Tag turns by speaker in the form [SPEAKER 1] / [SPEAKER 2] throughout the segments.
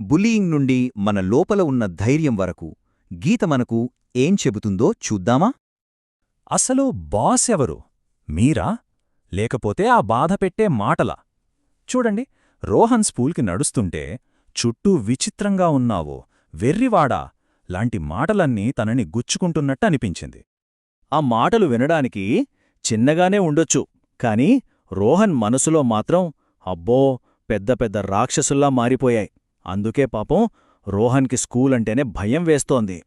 [SPEAKER 1] Bullying నుండి మన లోపల ఉన్న ధైర్యం వరకు గీత మనకు ఏం చెబుతుందో చూద్దామా?
[SPEAKER 2] అసలు బాస్ ఎవరు? మీరా? లేకపోతే ఆ బాధ పెట్టే మాటలా? చూడండి రోహన్ స్కూల్కి నడుస్తుంటే చుట్టూ విచిత్రంగా ఉన్నావో వెర్రివాడా! లాంటి మాటలన్నీ తనని గుచ్చుకుంటున్నట్టు అనిపించింది.
[SPEAKER 3] ఆ మాటలు వినడానికి చిన్నగానే ఉండొచ్చు కాని రోహన్ మనసులో మాత్రం అబ్బో పెద్ద పెద్ద రాక్షసుల్లా మారిపోయాయి. అందుకే పాపం రోహన్కి స్కూల్ అంటేనే భయం వేస్తోంది.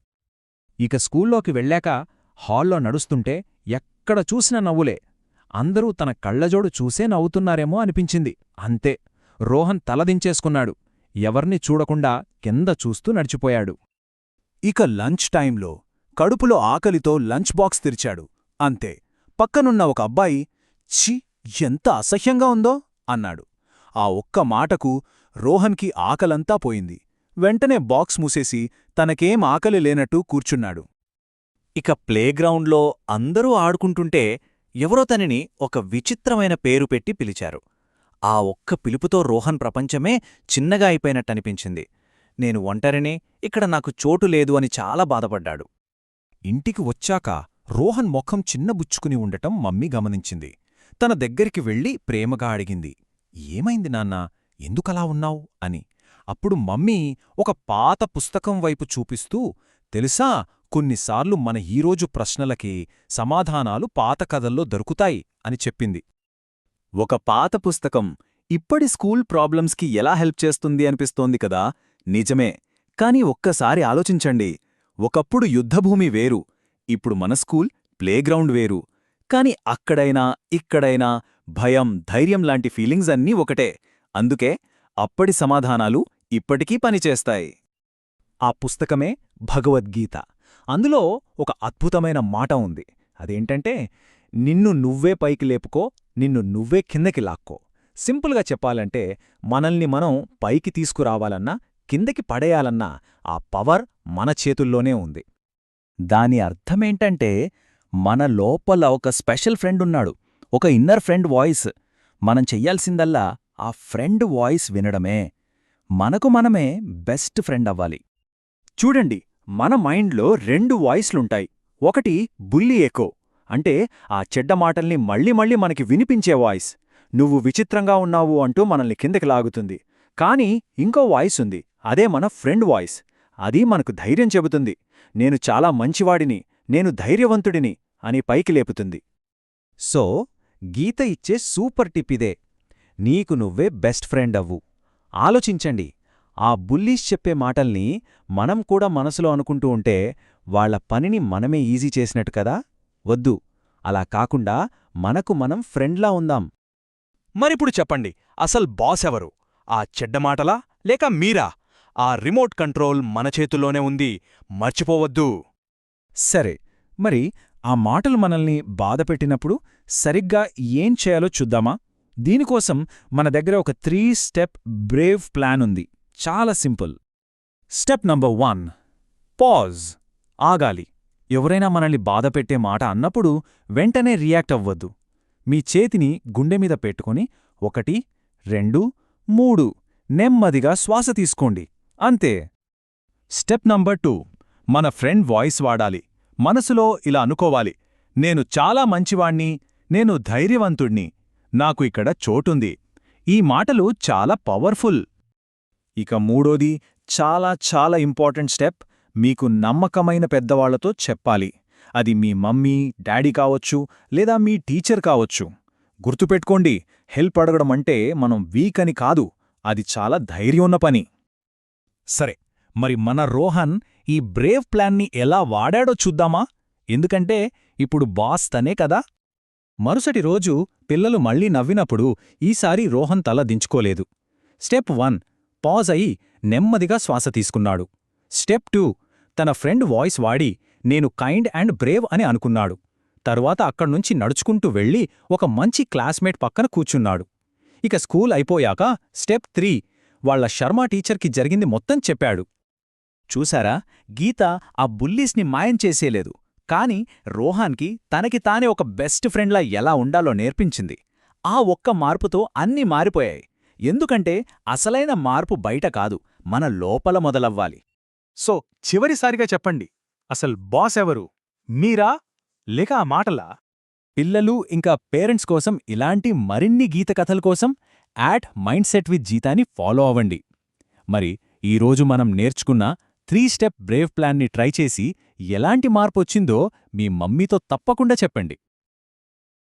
[SPEAKER 2] ఇక స్కూల్లోకి వెళ్ళాక హాల్లో నడుస్తుంటే ఎక్కడ చూసిన నవ్వులే. అందరూ తన కళ్ళజోడు చూసే నవ్వుతున్నారేమో అనిపించింది. అంతే రోహన్ తలదించేసుకున్నాడు. ఎవర్ని చూడకుండా కింద చూస్తూ నడిచిపోయాడు.
[SPEAKER 3] ఇక లంచ్ టైంలో కడుపులో ఆకలితో లంచ్ బాక్స్ తెరిచాడు. అంతే పక్కనున్న ఒక అబ్బాయి ఛీ ఎంత అసహ్యంగా ఉందో అన్నాడు. ఆ ఒక్క మాటకు రోహన్కి ఆకలంతా పోయింది. వెంటనే బాక్స్ మూసేసి తనకేం ఆకలి లేనట్టు కూర్చున్నాడు.
[SPEAKER 4] ఇక ప్లేగ్రౌండ్లో అందరూ ఆడుకుంటుంటే ఎవరో తనని ఒక విచిత్రమైన పేరు పెట్టి పిలిచారు. ఆ ఒక్క పిలుపుతో రోహన్ ప్రపంచమే చిన్నగా అయిపోయినట్టనిపించింది నేను ఒంటరినే ఇక్కడ నాకు చోటు లేదు అని చాలా బాధపడ్డాడు.
[SPEAKER 2] ఇంటికి వచ్చాక రోహన్ ముఖం చిన్నబుచ్చుకుని ఉండటం మమ్మీ గమనించింది. తన దగ్గరికి వెళ్ళి ప్రేమగా అడిగింది. ఏమైంది నాన్నా? ఎందుకలా ఉన్నావు? అని. అప్పుడు మమ్మీ ఒక పాత పుస్తకం వైపు చూపిస్తూ తెలుసా కొన్నిసార్లు మన ఈరోజు ప్రశ్నలకి సమాధానాలు పాత కథల్లో దొరుకుతాయి అని చెప్పింది.
[SPEAKER 3] ఒక పాత పుస్తకం ఇప్పటి స్కూల్ ప్రాబ్లమ్స్కి ఎలా హెల్ప్ చేస్తుంది అనిపిస్తోంది కదా? నిజమే. కాని ఒక్కసారి ఆలోచించండి. ఒకప్పుడు యుద్ధభూమి వేరు. ఇప్పుడు మన స్కూల్ ప్లేగ్రౌండ్ వేరు. కాని అక్కడైనా ఇక్కడైనా భయం ధైర్యం లాంటి ఫీలింగ్స్ అన్నీ ఒకటే. అందుకే అప్పటి సమాధానాలు ఇప్పటికీ పనిచేస్తాయి.
[SPEAKER 2] ఆ పుస్తకమే భగవద్గీత. అందులో ఒక అద్భుతమైన మాట ఉంది. అదేంటంటే నిన్ను నువ్వే పైకి లేపుకో నిన్ను నువ్వే కిందకి లాక్కో. సింపుల్గా చెప్పాలంటే మనల్ని మనం పైకి తీసుకురావాలన్నా కిందకి పడేయాలన్నా ఆ పవర్ మన చేతుల్లోనే ఉంది.
[SPEAKER 3] దాని అర్థమేంటంటే మన లోపల ఒక స్పెషల్ ఫ్రెండ్ ఉన్నాడు. ఒక ఇన్నర్ ఫ్రెండ్ వాయిస్. మనం చెయ్యాల్సిందల్లా ఆ ఫ్రెండ్ వాయిస్ వినడమే మనకు మనమే బెస్ట్ ఫ్రెండ్ అవ్వాలి. చూడండి మన మైండ్లో రెండు వాయిస్లుంటాయి. ఒకటి బుల్లి ఎకో అంటే ఆ చెడ్డ మాటల్ని మళ్ళీ మళ్ళీ మనకి వినిపించే వాయిస్. నువ్వు విచిత్రంగా ఉన్నావు అంటూ మనల్ని కిందకి లాగుతుంది. కానీ ఇంకో వాయిస్ ఉంది అదే మన ఫ్రెండ్ వాయిస్. అది మనకు ధైర్యం చెబుతుంది. నేను చాలా మంచివాడిని నేను ధైర్యవంతుడిని అని పైకి లేపుతుంది.
[SPEAKER 2] సో గీత ఇచ్చే సూపర్ టిప్ ఇదే. నీకు నువ్వే బెస్ట్ ఫ్రెండ్ అవ్వు. ఆలోచించండి. ఆ బుల్లీస్ చెప్పే మాటల్ని మనం కూడా మనసులో అనుకుంటూ ఉంటే వాళ్ళ పనిని మనమే ఈజీ చేసినట్టు కదా? వద్దు. అలా కాకుండా మనకు మనం ఫ్రెండ్లా ఉందాం.
[SPEAKER 5] మరిప్పుడు చెప్పండి. అసలు బాస్ ఎవరు? ఆ చెడ్డ మాటలా? లేక మీరా? ఆ రిమోట్ కంట్రోల్ మన చేతుల్లోనే ఉంది. మర్చిపోవద్దు.
[SPEAKER 2] సరే. మరి ఆ మాటలు మనల్ని బాధపెట్టినప్పుడు సరిగ్గా ఏం చేయాలో చూద్దామా? దీనికోసం మన దగ్గర ఒక త్రీ స్టెప్ బ్రేవ్ ప్లాన్ ఉంది. చాలా simple. Step number one. Pause. ఆగాలి. ఎవరైనా మనల్ని బాధపెట్టే మాట అన్నప్పుడు వెంటనే రియాక్ట్ అవ్వద్దు. మీ చేతిని గుండె మీద పెట్టుకొని ఒకటి రెండు మూడు. నెమ్మదిగా శ్వాస తీసుకోండి. అంతే. Step number two. మన ఫ్రెండ్ వాయిస్ వాడాలి. మనసులో ఇలా అనుకోవాలి. నేను చాలా మంచివాణ్ణి. నేను ధైర్యవంతుణ్ణి. నాకు ఇక్కడ చోటుంది. ఈ మాటలు చాలా పవర్ఫుల్.
[SPEAKER 3] ఇక మూడోది చాలా చాలా ఇంపార్టెంట్ స్టెప్. మీకు నమ్మకమైన పెద్దవాళ్ళతో చెప్పాలి. అది మీ మమ్మీ డాడీ కావచ్చు లేదా మీ టీచర్ కావచ్చు. గుర్తుపెట్టుకోండి హెల్ప్ అడగడం అంటే మనం వీక్ అని కాదు అది చాలా ధైర్యోన్న పని.
[SPEAKER 2] సరే మరి మన రోహన్ ఈ బ్రేవ్ ప్లాన్ని ఎలా వాడాడో చూద్దామా? ఎందుకంటే ఇప్పుడు బాస్ తనే కదా. మరుసటి రోజు పిల్లలు మళ్ళీ నవ్వినప్పుడు ఈసారి రోహన్ తల దించుకోలేదు. స్టెప్ వన్ పాజ్ అయి నెమ్మదిగా శ్వాస తీసుకున్నాడు. స్టెప్ టూ తన ఫ్రెండ్ వాయిస్ వాడి నేను కైండ్ అండ్ బ్రేవ్ అని అనుకున్నాడు. తరువాత అక్కడ్నుంచి నడుచుకుంటూ వెళ్ళి ఒక మంచి క్లాస్మేట్ పక్కన కూర్చున్నాడు. ఇక స్కూల్ అయిపోయాక స్టెప్ త్రీ వాళ్ళ శర్మ టీచర్కి జరిగింది మొత్తం చెప్పాడు.
[SPEAKER 3] చూశారా గీత ఆ బుల్లీస్ని మాయం చేసేలేదు. కాని రోహాన్కి తనకి తానే ఒక బెస్ట్ ఫ్రెండ్లా ఎలా ఉండాలో నేర్పించింది. ఆ ఒక్క మార్పుతో అన్నీ మారిపోయాయి. ఎందుకంటే అసలైన మార్పు బయట కాదు
[SPEAKER 4] మన లోపల మొదలవ్వాలి.
[SPEAKER 5] సో చివరిసారిగా చెప్పండి అసలు బాస్ ఎవరు? మీరా? లేక ఆ మాటలా?
[SPEAKER 2] పిల్లలు ఇంకా పేరెంట్స్ కోసం ఇలాంటి మరిన్ని గీత కథల కోసం యాట్ మైండ్ సెట్ విత్ జీతాని ఫాలో అవ్వండి. మరి ఈరోజు మనం నేర్చుకున్న త్రీ స్టెప్ బ్రేవ్ ప్లాన్ని ట్రై చేసి ఎలాంటి మార్పొచ్చిందో మీ మమ్మీతో తప్పకుండా చెప్పండి.